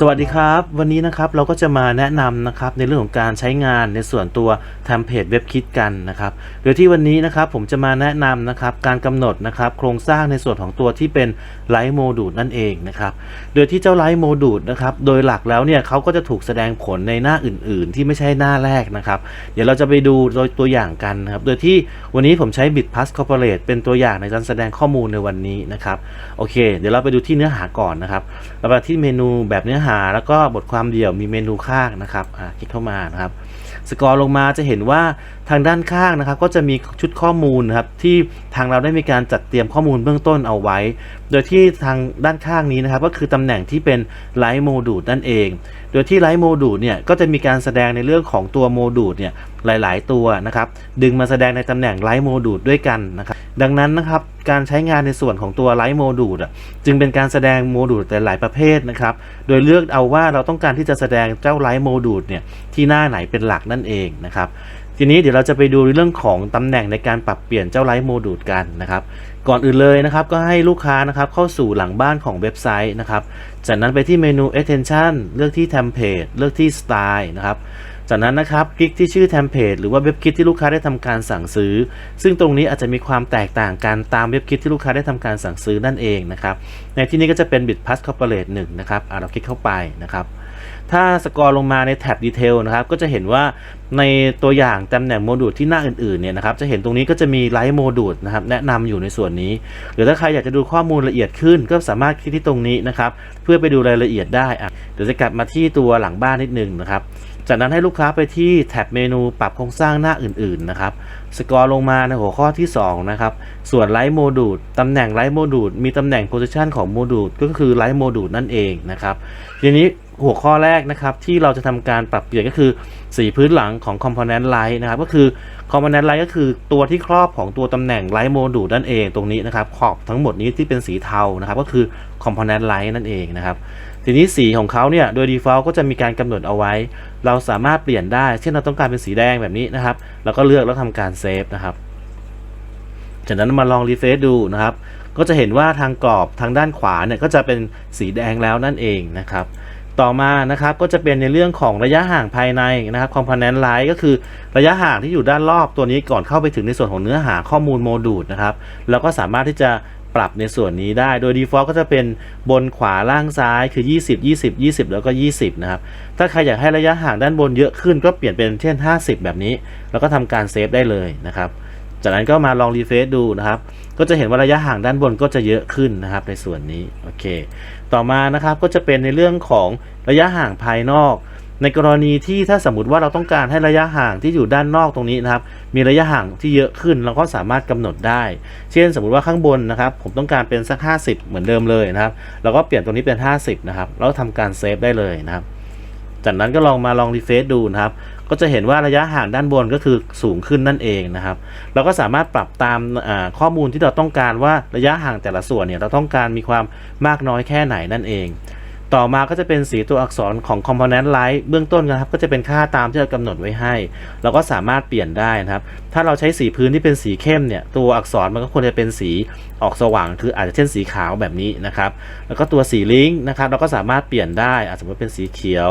สวัสดีครับ วันนี้นะครับเราก็จะมาแนะนำนะครับในเรื่องของการใช้งานในส่วนตัวทำเพจเว็บคิดกันนะครับโดยที่วันนี้นะครับผมจะมาแนะนำนะครับการกำหนดนะครับโครงสร้างในส่วนของตัวที่เป็นไลท์โมดูลนั่นเองนะครับโดยที่เจ้าไลท์โมดูลนะครับโดยหลักแล้วเนี่ยเขาก็จะถูกแสดงผลในหน้าอื่น ๆ ที่ไม่ใช่หน้าแรกนะครับ เดี๋ยวเราจะไปดูโดยตัวอย่างกันนะครับโดยที่วันนี้ผมใช้ Bitpass Corporate เป็นตัวอย่างในการแสดงข้อมูลในวันนี้นะครับโอเค เดี๋ยวเราไปดูที่เนื้อหาก่อนนะครับเราไปที่เมนูแบบเนื้อหาแล้วก็บทความเดี่ยวมีเมนูข้างนะครับอ่าคลิกเข้ามานะครับสกอร์ลงมาจะเห็นว่าทางด้านข้างนะครับ ก็จะมีชุดข้อมูลนะครับที่ทางเราได้มีการจัดเตรียมข้อมูลเบื้องต้นเอาไว้ โดยที่ทางด้านข้างนี้นะครับ ก็คือตำแหน่งที่เป็นไลท์โมดูลนั่นเอง โดยที่ไลท์โมดูลเนี่ยก็จะมีการแสดงในเรื่องของตัวโมดูลเนี่ยหลาย ๆ ตัวนะครับดึงมาแสดงในตำแหน่งไลท์โมดูลด้วยกันนะครับดังนั้นนะครับการใช้งานในส่วนของตัวไลท์โมดูลจึงเป็นการแสดงโมดูลแต่หลายประเภทนะครับโดยเลือกเอาว่าเราต้องการที่จะแสดงเจ้าไลท์โมดูลเนี่ยที่หน้าไหนเป็นหลักนั่นเองนะครับ ทีนี้เดี๋ยวเราจะไปดูเรื่องของตำแหน่งในการปรับเปลี่ยนเจ้าไลท์โมดูลกันนะครับ ก่อนอื่นเลยนะครับ ก็ให้ลูกค้านะครับเข้าสู่หลังบ้านของเว็บไซต์นะครับ จากนั้นไปที่เมนู extension เลือกที่ template เลือกที่ style นะครับจากนั้นนะครับคลิกที่ชื่อ template หรือว่าเว็บคิดที่ลูกค้าได้ทำการสั่งซื้อ ซึ่งตรงนี้อาจจะมีความแตกต่างกันตามเว็บคิดที่ลูกค้าได้ทำการสั่งซื้อนั่นเองนะครับ ในที่นี้ก็จะเป็น Bitpass Corporate 1นะครับเราคลิกเข้าไปนะครับ ถ้าสกอร์ลงมาในแท็บดีเทลนะครับก็จะเห็นว่าในตัวอย่างตำแหน่งโมดูลที่หน้าอื่นๆเนี่ยนะครับจะเห็นตรงนี้ก็จะมีไลท์โมดูลนะครับแนะนำอยู่ในส่วนนี้ หรือถ้าใครอยากจะดูข้อมูลละเอียดขึ้น ก็สามารถคลิกที่ตรงนี้นะครับเพื่อไปดูรายละเอียดได้อะเดี๋ยวจะกลับมาที่ตัวหลังบ้านนิดนึงนะครับจากนั้นให้ลูกค้าไปที่แท็บเมนูปรับโครงสร้างหน้าอื่นๆนะครับสกอร์ลงมาในหัวข้อที่ 2 นะครับ ส่วนไลท์โมดูลตำแหน่งไลท์โมดูลมีตำแหน่งโพซิชันของโมดูลก็คือไลท์โมดูลนั่นเองนะครับทีนี้ หัวข้อแรกนะครับที่เราจะทำการปรับเปลี่ยนก็คือสีพื้นหลังของ Component Light นะครับก็คือ Component Light ก็คือตัวที่ครอบของตัวตำแหน่ง Light Module นั่นเองตรงนี้นะครับขอบทั้งหมดนี้ที่เป็นสีเทานะครับก็คือ Component Light นั่นเองนะครับทีนี้สีของเขาเนี่ยโดย default ก็จะมีการกำหนดเอาไว้ เราสามารถเปลี่ยนได้ เช่นเราต้องการเป็นสีแดงแบบนี้นะครับเราก็เลือกแล้วทำการเซฟนะครับจากนั้นมาลองรีเฟซดูนะครับก็จะเห็นว่าทางกรอบทางด้านขวาเนี่ยก็จะเป็นสีแดงแล้วนั่นเองนะครับ ต่อมานะครับก็จะเป็นในเรื่องของระยะห่างภายในนะครับ component line ก็คือระยะห่างที่อยู่ด้านรอบตัวนี้ก่อนเข้าไปถึงในส่วนของเนื้อหาข้อมูลโมดูลนะครับเราก็สามารถที่จะปรับในส่วนนี้ได้ โดย default ก็จะเป็นบนขวาล่างซ้ายคือ 20 20 20 แล้วก็ 20 นะครับ ถ้าใครอยากให้ระยะห่างด้านบนเยอะขึ้นก็เปลี่ยนเป็นเช่น 50 แบบนี้ แล้วก็ทำการเซฟได้เลยนะครับ จากนั้นก็มาลองรีเฟซดูนะครับ ก็จะเห็นว่าระยะห่างด้านบนก็จะเยอะขึ้นนะครับในส่วนนี้ โอเค ต่อมานะครับก็จะเป็นในเรื่องของระยะห่างภายนอก ในกรณีที่ถ้าสมมติว่าเราต้องการให้ระยะห่างที่อยู่ด้านนอกตรงนี้นะครับ มีระยะห่างที่เยอะขึ้น เราก็สามารถกำหนดได้ เช่น สมมติว่าข้างบนนะครับ ผมต้องการเป็นสัก 50 เหมือนเดิมเลยนะครับ เราก็เปลี่ยนตรงนี้เป็น 50 นะครับ แล้วทำการเซฟได้เลยนะครับ จากนั้นก็ลองมาลองรีเฟซดูนะครับ ก็จะเห็นว่าระยะห่างด้านบนก็คือสูงขึ้นนั่นเองนะครับ เราก็สามารถปรับตามข้อมูลที่เราต้องการว่าระยะห่างแต่ละส่วนเนี่ยเราต้องการมีความมากน้อยแค่ไหนนั่นเอง ต่อมาก็จะเป็นสีตัวอักษรของ component light เบื้องต้นนะครับ ก็จะเป็นค่าตามที่เรากำหนดไว้ให้ เราก็สามารถเปลี่ยนได้นะครับ ถ้าเราใช้สีพื้นที่เป็นสีเข้มเนี่ยตัวอักษรมันก็ควรจะเป็นสีออกสว่าง คืออาจจะเช่นสีขาวแบบนี้นะครับ แล้วก็ตัวสีลิงก์นะครับเราก็สามารถเปลี่ยนได้อาจสมมติเป็นสีเขียว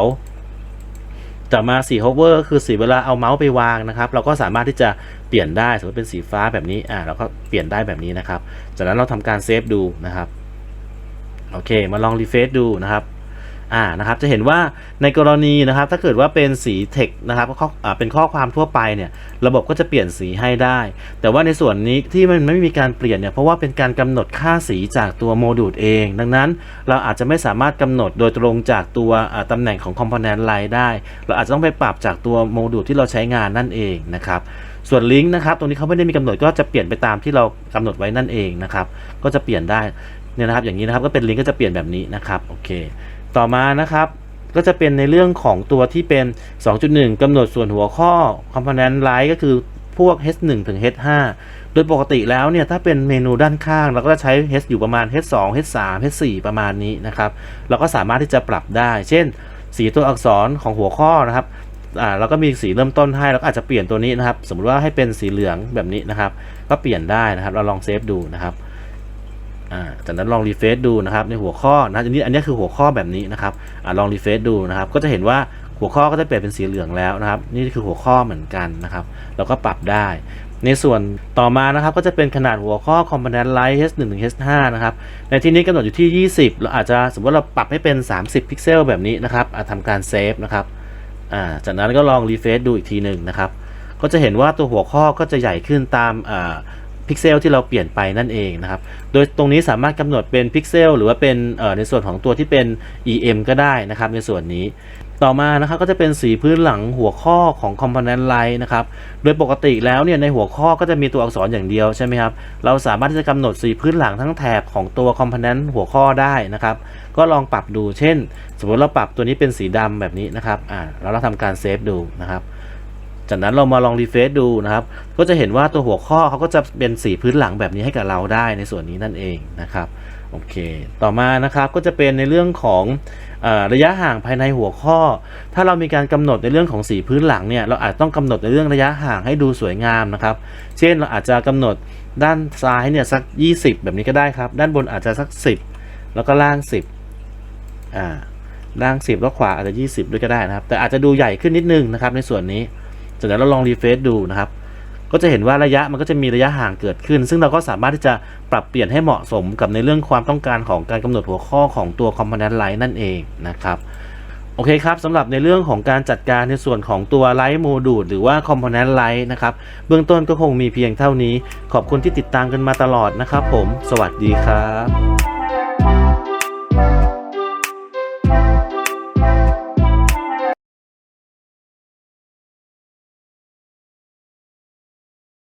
ต่อมาสี hover ก็คือสีเวลาเอาเมาส์ไปวางนะครับ เราก็สามารถที่จะเปลี่ยนได้สมมติเป็นสีฟ้าแบบนี้อ่าเราก็เปลี่ยนได้แบบนี้นะครับ จากนั้นเราทำการเซฟดูนะครับโอเค มาลองรีเฟซดูนะครับ อ่านะครับจะเห็นว่าในกรณีนะครับถ้าเกิดว่าเป็นสีเทคนะครับเป็นข้อความทั่วไปเนี่ยระบบก็จะเปลี่ยนสีให้ได้ แต่ว่าในส่วนนี้ที่มันไม่มีการเปลี่ยนเนี่ยเพราะว่าเป็นการกำหนดค่าสีจากตัวโมดูลเอง ดังนั้นเราอาจจะไม่สามารถกำหนดโดยตรงจากตัวอ่าตำแหน่งของ component line ได้ เราอาจจะต้องไปปรับจากตัวโมดูลที่เราใช้งานนั่นเองนะครับส่วนลิงก์นะครับตรงนี้เขาไม่ได้มีกำหนดก็จะเปลี่ยนไปตามที่เรากำหนดไว้นั่นเองนะครับก็จะเปลี่ยนได้เนี่ยนะครับอย่างนี้นะครับก็เป็นลิงก์ก็จะเปลี่ยนแบบนี้นะครับโอเค ต่อมานะครับก็จะเป็นในเรื่องของตัวที่เป็น 2.1กำหนดส่วนหัวข้อ component line ก็คือพวก h1 ถึง h5 โดยปกติแล้วเนี่ยถ้าเป็นเมนูด้านข้าง เราก็จะใช้ h อยู่ประมาณ h2 h3 h4 ประมาณนี้นะครับ เราก็สามารถที่จะปรับได้ เช่น สีตัวอักษรของหัวข้อนะครับอ่าเราก็มีสีเริ่มต้นให้แล้วก็อาจจะเปลี่ยนตัวนี้นะครับ สมมติว่าให้เป็นสีเหลืองแบบนี้นะครับ ก็เปลี่ยนได้นะครับ เราลองเซฟดูนะครับ อ่าจากนั้นลองรีเฟซดูนะครับในหัวข้อนะอันนี้อันนี้คือหัวข้อแบบนี้นะครับอ่าลองรีเฟซดูนะครับ ก็จะเห็นว่าหัวข้อก็จะเปลี่ยนเป็นสีเหลืองแล้วนะครับ นี่คือหัวข้อเหมือนกันนะครับเราก็ปรับได้ ในส่วนต่อมานะครับก็จะเป็นขนาดหัวข้อ component light h 1ถึง h 5นะครับในที่นี้กำหนดอยู่ที่ 20 เราอาจจะสมมติเราปรับให้เป็น 30 พิกเซลแบบนี้นะครับอาจทำการเซฟนะครับอ่าจากนั้นก็ลองรีเฟซดูอีกทีหนึ่งนะครับก็จะเห็นว่าตัวหัวข้อก็จะใหญ่ขึ้นตาม พิกเซลที่เราเปลี่ยนไปนั่นเองนะครับ โดยตรงนี้สามารถกำหนดเป็นพิกเซลหรือว่าเป็นในส่วนของตัวที่เป็น EM ก็ได้นะครับในส่วนนี้ต่อมานะครับก็จะเป็นสีพื้นหลังหัวข้อของ Component Light นะครับโดยปกติแล้วเนี่ยในหัวข้อก็จะมีตัวอักษรอย่างเดียวใช่ไหมครับเราสามารถที่จะกำหนดสีพื้นหลังทั้งแถบของตัว Component หัวข้อได้นะครับก็ลองปรับดูเช่น สมมติเราปรับตัวนี้เป็นสีดำแบบนี้นะครับอ่าแล้วเราทำการเซฟดูนะครับ จากนั้นเรามาลองรีเฟซดูนะครับ ก็จะเห็นว่าตัวหัวข้อเขาก็จะเป็นสีพื้นหลังแบบนี้ให้กับเราได้ในส่วนนี้นั่นเองนะครับโอเค ต่อมานะครับก็จะเป็นในเรื่องของอระยะห่างภายในหัวข้อ ถ้าเรามีการกำหนดในเรื่องของสีพื้นหลังเนี่ยเราอาจต้องกำหนดในเรื่องระยะห่างให้ดูสวยงามนะครับ เช่นเราอาจจะกำหนดด้านซ้ายเนี่ยสัก 20 แบบนี้ก็ได้ครับ ด้านบนอาจจะสัก 10 แล้วก็ล่าง 10อ่าล่าง 10 แล้วขวาอาจจะ 20 ด้วยก็ได้นะครับ แต่อาจจะดูใหญ่ขึ้นนิดนึงนะครับในส่วนนี้ จากนั้นเราลองรีเฟซดูนะครับ ก็จะเห็นว่าระยะมันก็จะมีระยะห่างเกิดขึ้น ซึ่งเราก็สามารถที่จะปรับเปลี่ยนให้เหมาะสมกับในเรื่องความต้องการของการกำหนดหัวข้อของตัว Component Light นั่นเองนะครับโอเคครับสำหรับในเรื่องของการจัดการในส่วนของตัว Light Module หรือว่า Component Light นะครับ เบื้องต้นก็คงมีเพียงเท่านี้ ขอบคุณที่ติดตามกันมาตลอดนะครับผม สวัสดีครับ